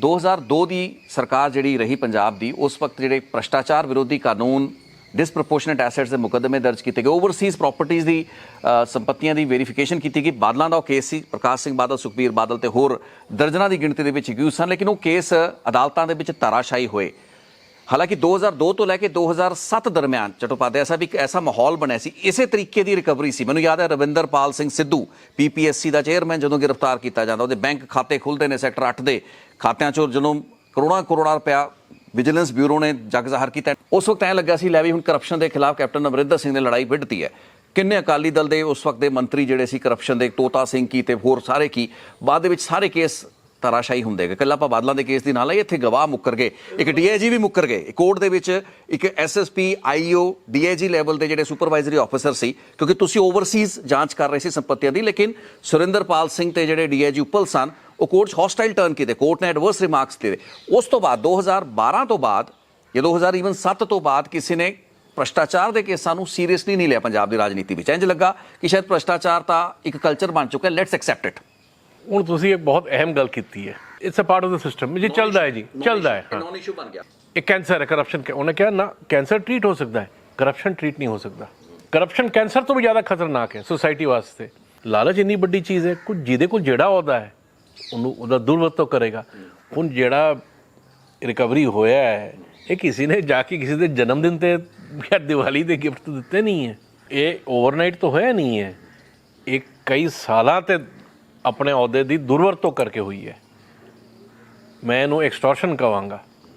2002 ਦੀ ਸਰਕਾਰ ਜਿਹੜੀ ਰਹੀ ਪੰਜਾਬ ਦੀ, ਉਸ ਵਕਤ ਜਿਹੜੇ ਭ੍ਰਸ਼ਟਾਚਾਰ ਵਿਰੋਧੀ ਕਾਨੂੰਨ ਡਿਸਪ੍ਰੋਪੋਰਸ਼ਨੇਟ ਐਸੈਟਸ ਦੇ ਮੁਕੱਦਮੇ ਦਰਜ ਕੀਤੇ ਗਏ ਓਵਰਸੀਜ਼ ਪ੍ਰਾਪਰਟੀਆਂ ਦੀ ਸੰਪਤੀਆਂ ਦੀ ਵੈਰੀਫਿਕੇਸ਼ਨ ਕੀਤੀ ਗਈ। ਬਾਦਲਾਂ ਦਾ ਉਹ ਕੇਸ ਸੀ, ਪ੍ਰਕਾਸ਼ ਸਿੰਘ ਬਾਦਲ, ਸੁਖਬੀਰ ਬਾਦਲ ਤੇ ਹੋਰ ਦਰਜਨਾਂ ਦੀ ਗਿਣਤੀ ਦੇ ਵਿੱਚ ਅਕਿਊਜ਼ ਸਨ, ਲੇਕਿਨ ਉਹ ਕੇਸ ਅਦਾਲਤਾਂ ਦੇ ਵਿੱਚ ਧਾਰਾਸ਼ਾਹੀ ਹੋਏ। ਹਾਲਾਂਕਿ 2002 ਤੋਂ ਲੈ ਕੇ 2007 ਦਰਮਿਆਨ ਚਟੋਪਾਧਿਆ ਸਾਹਿਬ ਇੱਕ ਐਸਾ ਮਾਹੌਲ ਬਣਿਆ ਸੀ, ਇਸੇ ਤਰੀਕੇ ਦੀ ਰਿਕਵਰੀ ਸੀ। ਮੈਨੂੰ ਯਾਦ ਹੈ ਰਵਿੰਦਰਪਾਲ ਸਿੰਘ ਸਿੱਧੂ ਪੀਪੀਐਸਸੀ ਦਾ ਚੇਅਰਮੈਨ ਜਦੋਂ ਗ੍ਰਿਫਤਾਰ ਕੀਤਾ ਜਾਂਦਾ, ਉਹਦੇ ਬੈਂਕ ਖਾਤੇ ਖੁੱਲਦੇ ਨੇ ਸੈਕਟਰ 8 ਦੇ। ਖਾਤਿਆਂ ਚੋਂ ਜਦੋਂ ਕਰੋੜਾਂ ਕਰੋੜਾਂ ਰੁਪਇਆ ਵਿਜੀਲੈਂਸ ਬਿਊਰੋ ਨੇ ਜਗ ਜ਼ਾਹਰ ਕੀਤਾ। ਉਸ ਵਕਤ ਐਂ ਲੱਗਾ ਸੀ, ਲੈ ਵੀ ਹੁਣ ਕਰਪਸ਼ਨ ਦੇ ਖਿਲਾਫ ਕੈਪਟਨ ਅਮਰਿੰਦਰ ਸਿੰਘ ਨੇ ਲੜਾਈ ਵਿੱਢਤੀ ਹੈ। ਕਿੰਨੇ ਅਕਾਲੀ ਦਲ ਦੇ ਉਸ ਵਕਤ ਦੇ ਮੰਤਰੀ ਜਿਹੜੇ ਸੀ ਕਰਪਸ਼ਨ ਦੇ, ਤੋਤਾ ਸਿੰਘ ਕੀ ਤੇ ਹੋਰ ਸਾਰੇ ਕੀ, ਬਾਅਦ ਦੇ ਵਿੱਚ ਸਾਰੇ ਕੇਸ ਤਰਾਸ਼ਾਈ ਹੁੰਦੇ ਗਏ ਕੱਲਾ ਆਪਾਂ ਬਾਦਲਾਂ ਦੇ ਕੇਸ ਦੀ ਨਾਲ ਹੈ ਇੱਥੇ ਗਵਾਹ ਮੁੱਕਰ ਗਏ। ਇੱਕ ਡੀਆਈਜੀ ਵੀ ਮੁੱਕਰ ਗਏ। ਕੋਰਟ ਦੇ ਵਿੱਚ ਇੱਕ ਐਸਐਸਪੀ ਆਈਓ ਡੀਆਈਜੀ ਲੈਵਲ ਦੇ ਜਿਹੜੇ ਸੁਪਰਵਾਈਜ਼ਰੀ ਆਫੀਸਰ ਸੀ, ਕਿਉਂਕਿ ਤੁਸੀਂ ਓਵਰਸੀਜ਼ ਜਾਂਚ ਕਰ ਰਹੇ ਸੀ ਸੰਪਤੀਆਂ ਦੀ, ਲੇਕਿਨ ਸੁਰਿੰਦਰਪਾਲ ਸਿੰਘ ਤੇ ਜਿਹੜੇ ਡੀਆਈਜੀ ਉੱਪਲ ਸਨ, ਉਹ ਕੋਰਟ 'ਚ ਹੌਸਟਾਈਲ ਟਰਨ ਕੀਤੇ, ਕੋਰਟ ਨੇ ਐਡਵਰਸ ਰਿਮਾਰਕਸ ਦਿੱਤੇ। ਉਸ ਤੋਂ ਬਾਅਦ 2012 ਤੋਂ ਬਾਅਦ ਜਾਂ 2007 ਤੋਂ ਬਾਅਦ ਕਿਸੇ ਨੇ ਭ੍ਰਸ਼ਟਾਚਾਰ ਦੇ ਕੇਸਾਂ ਨੂੰ ਸੀਰੀਅਸਲੀ ਨਹੀਂ ਲਿਆ ਪੰਜਾਬ ਦੀ ਰਾਜਨੀਤੀ ਵਿੱਚ। ਇੰਜ ਲੱਗਾ ਕਿ ਸ਼ਾਇਦ ਭ੍ਰਸ਼ਟਾਚਾਰ ਤਾਂ ਇੱਕ ਕਲਚਰ ਬਣ ਚੁੱਕਾ ਹੈ। ਲੈਟਸ ਐਕਸੈਪਟ ਇਟ ਹੁਣ ਤੁਸੀਂ ਇੱਕ ਬਹੁਤ ਅਹਿਮ ਗੱਲ ਕੀਤੀ ਹੈ। It's a part of the system ਜੀ ਚੱਲਦਾ ਹੈ ਜੀ ਚੱਲਦਾ ਹੈ ਹਾਂ। ਨੌਨ ਇਸ਼ੂ ਬਣ ਗਿਆ। ਇਹ ਕੈਂਸਰ ਹੈ ਕਰਪਸ਼ਨ ਉਹਨੇ ਕਿਹਾ ਨਾ ਕੈਂਸਰ ਟ੍ਰੀਟ ਹੋ ਸਕਦਾ ਹੈ। ਕਰਪਸ਼ਨ ਟ੍ਰੀਟ ਨਹੀਂ ਹੋ ਸਕਦਾ। ਕਰਪਸ਼ਨ ਕੈਂਸਰ ਤੋਂ ਵੀ ਜ਼ਿਆਦਾ ਖਤਰਨਾਕ ਹੈ ਸੋਸਾਇਟੀ ਵਾਸਤੇ। ਲਾਲਚ ਇੰਨੀ ਵੱਡੀ ਚੀਜ਼ ਹੈ ਕੁਝ ਜਿਹਦੇ ਕੋਲ ਜਿਹੜਾ ਅਹੁਦਾ ਹੈ ਉਹਨੂੰ ਉਹਦਾ ਦੁਰਵਰਤੋਂ ਕਰੇਗਾ। ਹੁਣ ਜਿਹੜਾ ਰਿਕਵਰੀ ਹੋਇਆ ਹੈ ਇਹ ਕਿਸੇ ਨੇ ਜਾ ਕੇ ਕਿਸੇ ਦੇ ਜਨਮ ਦਿਨ ਤੇ ਜਾਂ ਦੀਵਾਲੀ ਦੇ ਗਿਫਟ ਦਿੱਤੇ ਨਹੀਂ ਹੈ। ਇਹ ਓਵਰਨਾਈਟ ਤੋਂ ਹੋਇਆ ਨਹੀਂ ਹੈ। ਇਹ ਕਈ ਸਾਲਾਂ ਤੇ ਆਪਣੇ ਅਹੁਦੇ ਦੀ ਦੁਰਵਰਤੋਂ ਕਰਕੇ ਹੋਈ ਹੈ। ਮੈਂ ਇਹਨੂੰ ਐਕਸਟੋਰਸ਼ਨ ਕਹਾਂਗਾ